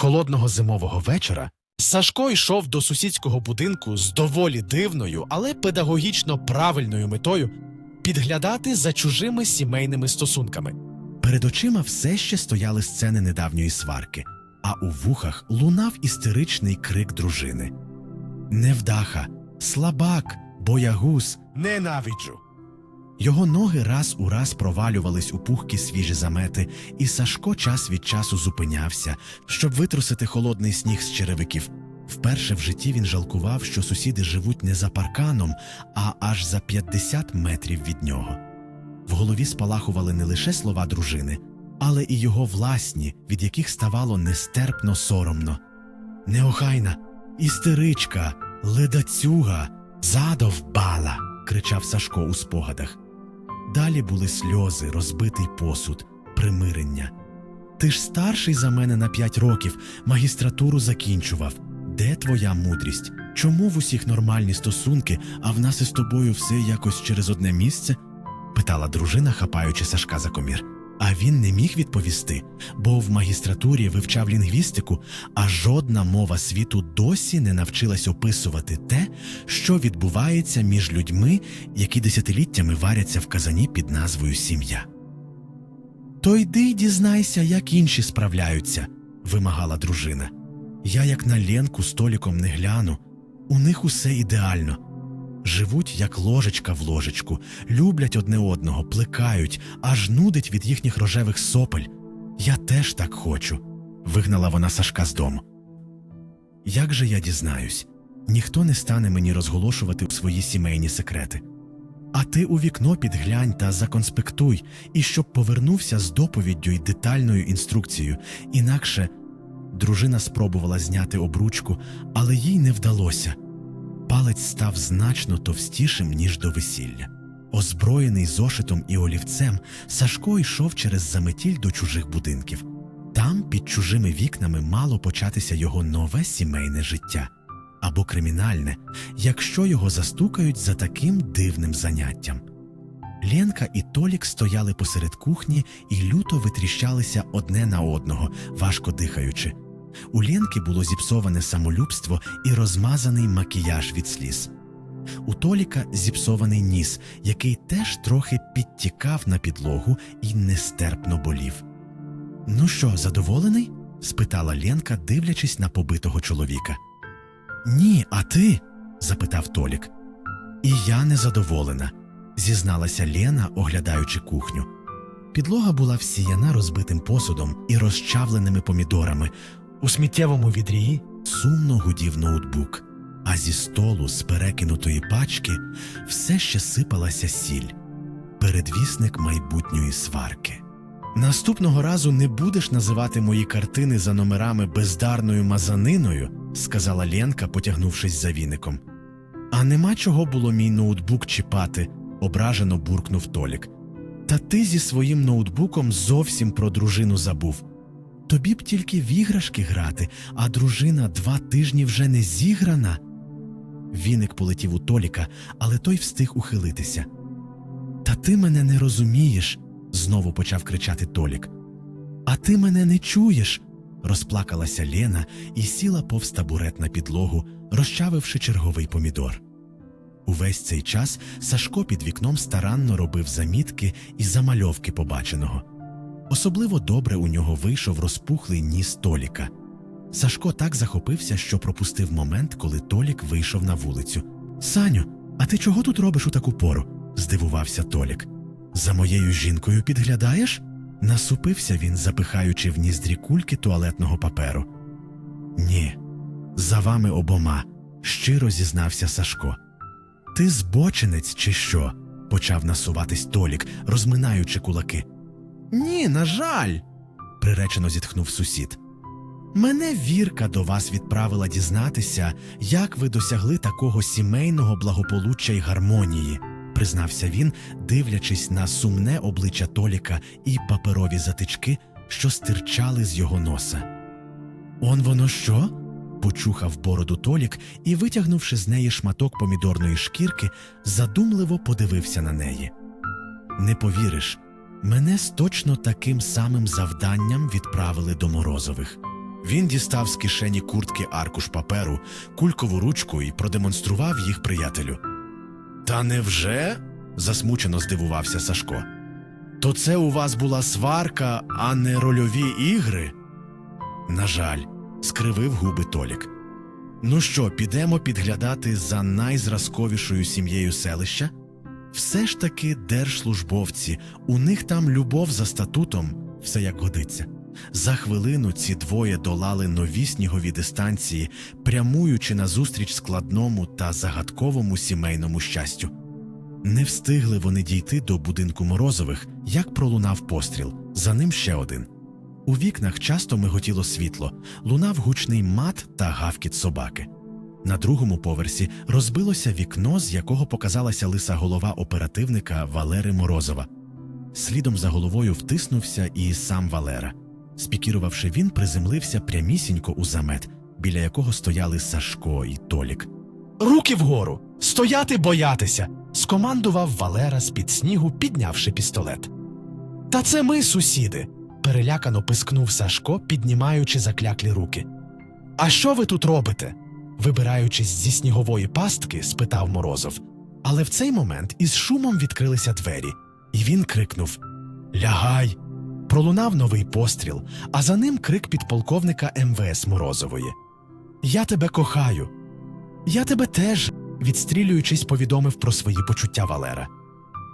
Холодного зимового вечора Сашко йшов до сусідського будинку з доволі дивною, але педагогічно правильною метою підглядати за чужими сімейними стосунками. Перед очима все ще стояли сцени недавньої сварки, а у вухах лунав істеричний крик дружини. Невдаха, слабак, боягуз, ненавиджу. Його ноги раз у раз провалювались у пухкі свіжі замети, і Сашко час від часу зупинявся, щоб витрусити холодний сніг з черевиків. Вперше в житті він жалкував, що сусіди живуть не за парканом, а аж за 50 метрів від нього. В голові спалахували не лише слова дружини, але і його власні, від яких ставало нестерпно соромно. Неохайна, істеричка, ледацюга, задовбала. кричав Сашко у спогадах. Далі були сльози, розбитий посуд, примирення. Ти ж старший за мене на п'ять років, магістратуру закінчував. Де твоя мудрість? Чому в усіх нормальні стосунки, а в нас із тобою все якось через одне місце? питала дружина, хапаючи Сашка за комір. А він не міг відповісти, бо в магістратурі вивчав лінгвістику, а жодна мова світу досі не навчилась описувати те, що відбувається між людьми, які десятиліттями варяться в казані під назвою сім'я. То йди й дізнайся, як інші справляються, вимагала дружина. Я, як на Ленку, століком не гляну, у них усе ідеально. Живуть, як ложечка в ложечку, люблять одне одного, плекають, аж нудить від їхніх рожевих сопель. Я теж так хочу, вигнала вона Сашка з дому. Як же я дізнаюсь? Ніхто не стане мені розголошувати свої сімейні секрети. А ти у вікно підглянь та законспектуй, і щоб повернувся з доповіддю й детальною інструкцією, інакше дружина спробувала зняти обручку, але їй не вдалося. Палець став значно товстішим, ніж до весілля. Озброєний зошитом і олівцем, Сашко йшов через заметіль до чужих будинків. Там, під чужими вікнами, мало початися його нове сімейне життя або кримінальне, якщо його застукають за таким дивним заняттям. Ленка і Толік стояли посеред кухні і люто витріщалися одне на одного, важко дихаючи. У Ленки було зіпсоване самолюбство і розмазаний макіяж від сліз. У Толіка зіпсований ніс, який теж трохи підтікав на підлогу і нестерпно болів. Ну що, задоволений? спитала Ленка, дивлячись на побитого чоловіка. Ні, а ти? запитав Толік. І я незадоволена, зізналася Лена, оглядаючи кухню. Підлога була всіяна розбитим посудом і розчавленими помідорами. У сміттєвому відрі сумно гудів ноутбук, а зі столу з перекинутої пачки все ще сипалася сіль, передвісник майбутньої сварки. Наступного разу не будеш називати мої картини за номерами бездарною мазаниною, сказала Ленка, потягнувшись за віником. А нема чого було мій ноутбук чіпати, ображено буркнув Толік. Та ти зі своїм ноутбуком зовсім про дружину забув. Тобі б тільки в іграшки грати, а дружина два тижні вже не зіграна. Віник полетів у Толіка, але той встиг ухилитися. Та ти мене не розумієш, знову почав кричати Толік. А ти мене не чуєш, розплакалася Лена і сіла повз табурет на підлогу, розчавивши черговий помідор. Увесь цей час Сашко під вікном старанно робив замітки і замальовки побаченого. Особливо добре у нього вийшов розпухлий ніс Толіка. Сашко так захопився, що пропустив момент, коли Толік вийшов на вулицю. Саню, а ти чого тут робиш у таку пору? здивувався Толік. За моєю жінкою підглядаєш? Насупився він, запихаючи в ніздрі кульки туалетного паперу. Ні, за вами обома, щиро зізнався Сашко. Ти збочинець, чи що? почав насуватись Толік, розминаючи кулаки. Ні, на жаль, приречено зітхнув сусід. Мене вірка до вас відправила дізнатися, як ви досягли такого сімейного благополуччя й гармонії, признався він, дивлячись на сумне обличчя Толіка і паперові затички, що стирчали з його носа. Он воно що? почухав бороду Толік і, витягнувши з неї шматок помідорної шкірки, задумливо подивився на неї. Не повіриш, мене з точно таким самим завданням відправили до Морозових. Він дістав з кишені куртки аркуш паперу, кулькову ручку і продемонстрував їх приятелю. Та невже? засмучено здивувався Сашко. То це у вас була сварка, а не рольові ігри? На жаль, скривив губи Толік. Ну що, підемо підглядати за найзразковішою сім'єю селища? Все ж таки держслужбовці, у них там любов за статутом, все як годиться. За хвилину ці двоє долали нові снігові дистанції, прямуючи назустріч складному та загадковому сімейному щастю. Не встигли вони дійти до будинку Морозових, як пролунав постріл, за ним ще один. У вікнах часто миготіло світло, лунав гучний мат та гавкіт собаки. На другому поверсі розбилося вікно, з якого показалася лиса голова оперативника Валери Морозова. Слідом за головою втиснувся і сам Валера. Спікірувавши, він приземлився прямісінько у замет, біля якого стояли Сашко і Толік. Руки вгору! Стояти боятися! скомандував Валера з під снігу, піднявши пістолет. Та це ми, сусіди. перелякано пискнув Сашко, піднімаючи закляклі руки. А що ви тут робите? Вибираючись зі снігової пастки, спитав Морозов. Але в цей момент із шумом відкрилися двері, і він крикнув Лягай! Пролунав новий постріл, а за ним крик підполковника МВС Морозової. Я тебе кохаю. Я тебе теж, відстрілюючись, повідомив про свої почуття Валера.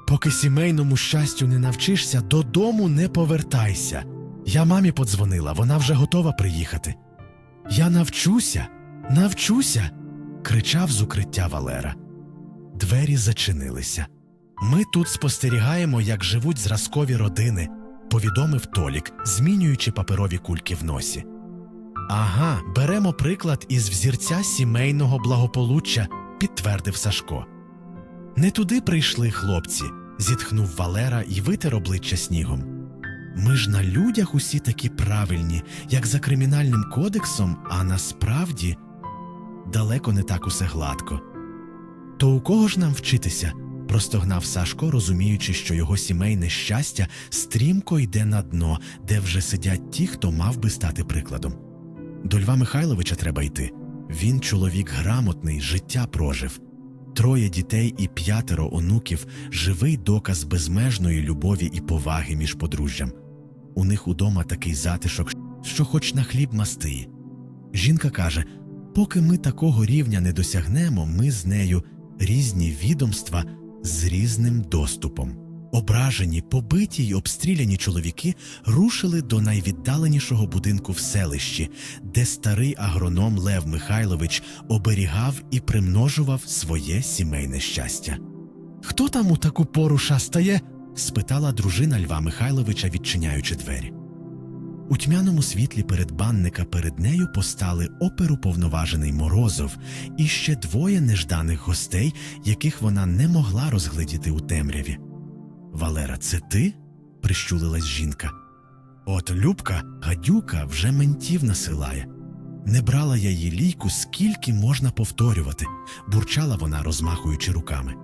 Поки сімейному щастю не навчишся, додому не повертайся. Я мамі подзвонила, вона вже готова приїхати. Я навчуся, навчуся. кричав з укриття Валера. Двері зачинилися. Ми тут спостерігаємо, як живуть зразкові родини, повідомив Толік, змінюючи паперові кульки в носі. Ага, беремо приклад із взірця сімейного благополуччя, підтвердив Сашко. Не туди прийшли хлопці, зітхнув Валера і витер обличчя снігом. Ми ж на людях усі такі правильні, як за кримінальним кодексом, а насправді далеко не так усе гладко. То у кого ж нам вчитися? простогнав Сашко, розуміючи, що його сімейне щастя стрімко йде на дно, де вже сидять ті, хто мав би стати прикладом. До Льва Михайловича треба йти. Він чоловік грамотний, життя прожив. Троє дітей і п'ятеро онуків живий доказ безмежної любові і поваги між подружжям. У них удома такий затишок, що хоч на хліб мастиє. Жінка каже: поки ми такого рівня не досягнемо, ми з нею різні відомства з різним доступом. Ображені, побиті й обстріляні чоловіки рушили до найвіддаленішого будинку в селищі, де старий агроном Лев Михайлович оберігав і примножував своє сімейне щастя. Хто там у таку пору шастає? спитала дружина Льва Михайловича, відчиняючи двері. У тьмяному світлі передбанника перед нею постали оперуповноважений Морозов і ще двоє нежданих гостей, яких вона не могла розгледіти у темряві. Валера, це ти? прищулилась жінка. От Любка, гадюка, вже ментів насилає. Не брала я її лійку, скільки можна повторювати, бурчала вона, розмахуючи руками.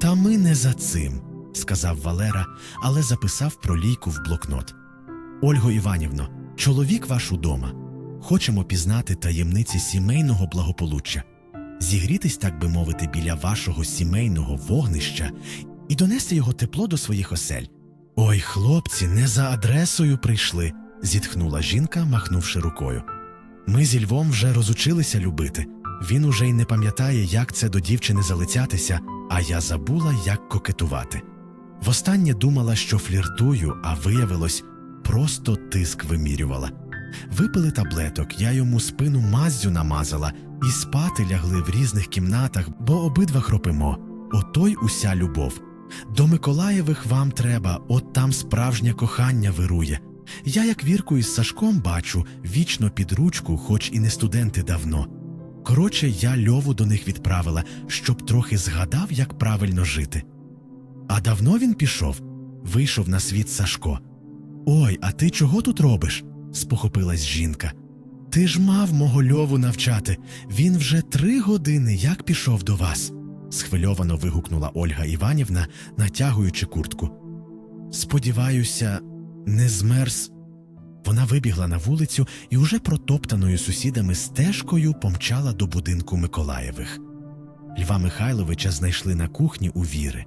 Та ми не за цим, сказав Валера, але записав про лійку в блокнот. Ольго Іванівно, чоловік ваш удома. Хочемо пізнати таємниці сімейного благополуччя, зігрітись, так би мовити, біля вашого сімейного вогнища і донести його тепло до своїх осель. Ой, хлопці, не за адресою прийшли, зітхнула жінка, махнувши рукою. Ми зі Львом вже розучилися любити. Він уже й не пам'ятає, як це до дівчини залицятися, а я забула, як кокетувати. Востаннє думала, що фліртую, а виявилось, просто тиск вимірювала. Випили таблеток, я йому спину маззю намазала і спати лягли в різних кімнатах, бо обидва хропимо. Ото й уся любов. До Миколаєвих вам треба, от там справжнє кохання вирує. Я, як вірку із Сашком бачу, вічно під ручку, хоч і не студенти давно. Коротше, я льову до них відправила, щоб трохи згадав, як правильно жити. А давно він пішов, вийшов на світ Сашко. Ой, а ти чого тут робиш? спохопилась жінка. Ти ж мав мого льову навчати. Він вже три години як пішов до вас, схвильовано вигукнула Ольга Іванівна, натягуючи куртку. Сподіваюся, не змерз. Вона вибігла на вулицю і уже протоптаною сусідами стежкою помчала до будинку Миколаєвих. Льва Михайловича знайшли на кухні у Віри.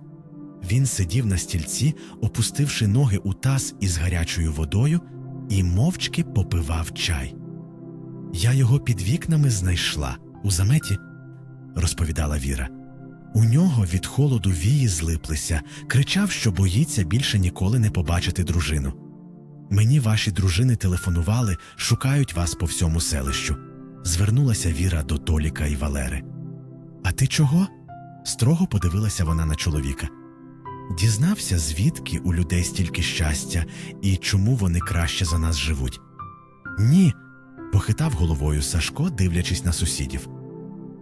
Він сидів на стільці, опустивши ноги у таз із гарячою водою, і мовчки попивав чай. Я його під вікнами знайшла у заметі, розповідала Віра. У нього від холоду вії злиплися, кричав, що боїться більше ніколи не побачити дружину. Мені ваші дружини телефонували, шукають вас по всьому селищу. Звернулася Віра до Толіка і Валери. А ти чого? строго подивилася вона на чоловіка. Дізнався, звідки у людей стільки щастя і чому вони краще за нас живуть. Ні, похитав головою Сашко, дивлячись на сусідів.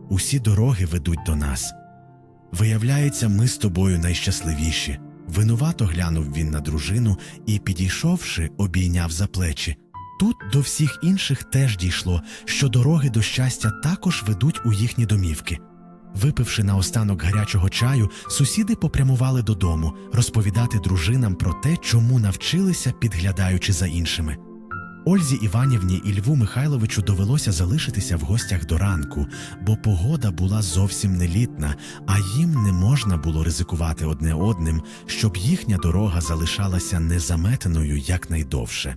Усі дороги ведуть до нас. Виявляється, ми з тобою найщасливіші. Винувато глянув він на дружину і, підійшовши, обійняв за плечі. Тут до всіх інших теж дійшло, що дороги до щастя також ведуть у їхні домівки. Випивши наостанок гарячого чаю, сусіди попрямували додому розповідати дружинам про те, чому навчилися, підглядаючи за іншими. Ользі Іванівні і Льву Михайловичу довелося залишитися в гостях до ранку, бо погода була зовсім нелітна, а їм не можна було ризикувати одне одним, щоб їхня дорога залишалася незаметеною якнайдовше.